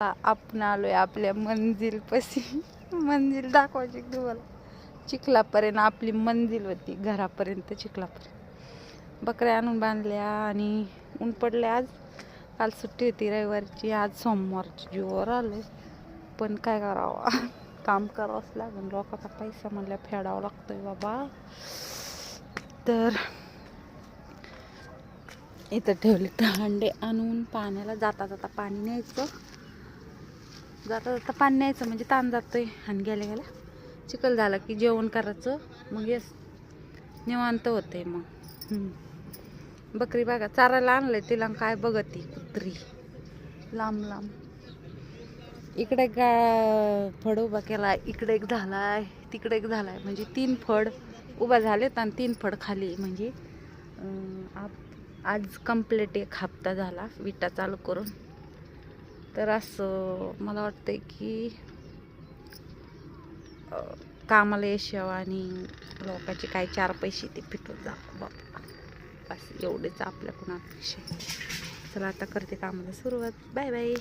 आपण आलोय आपल्या मंजिल पशी मंजिल दाखवायची तुम्हाला. चिखलापर्यंत आपली मंजिल होती घरापर्यंत चिखलापर्यंत. बकऱ्या आणून बांधल्या आणि ऊन पडले आज. काल सुट्टी होती रविवारची आज सोमवारची. जीवावर आले पण काय करावं? काम करावंच लागेल. लोकांचा पैसा म्हणल्या फेडावा लागतोय बाबा. तर इथं ठेवले अंडे आणून. पाण्याला जाता जाता पाणी न्यायचं. जाता जाता पाणी न्यायचं म्हणजे ताण जातोय. आणि गेल्या गेल्या चिखल झाला की जेवण करायचं मग येस. निवांत होतंय मग. बकरी बघा चारायला आणलंय तिला काय बघत ती कुत्री. लांब लांब. इकडे का गा फड उभा केला इकडे एक झालाय तिकडे एक झालाय. म्हणजे तीन फड उभा झालेत आणि तीन फड खाली म्हणजे आप- आज कंप्लीट एक हप्ता झाला विटा चालू करून. तर असं मला वाटतं की कामाला यश आणि लोकांचे काय चार पैसे ते फिटून जा. बाबा बस एवढेच आपल्याकडून अपेक्षा चला आता करते कामाला सुरुवात. Bye bye.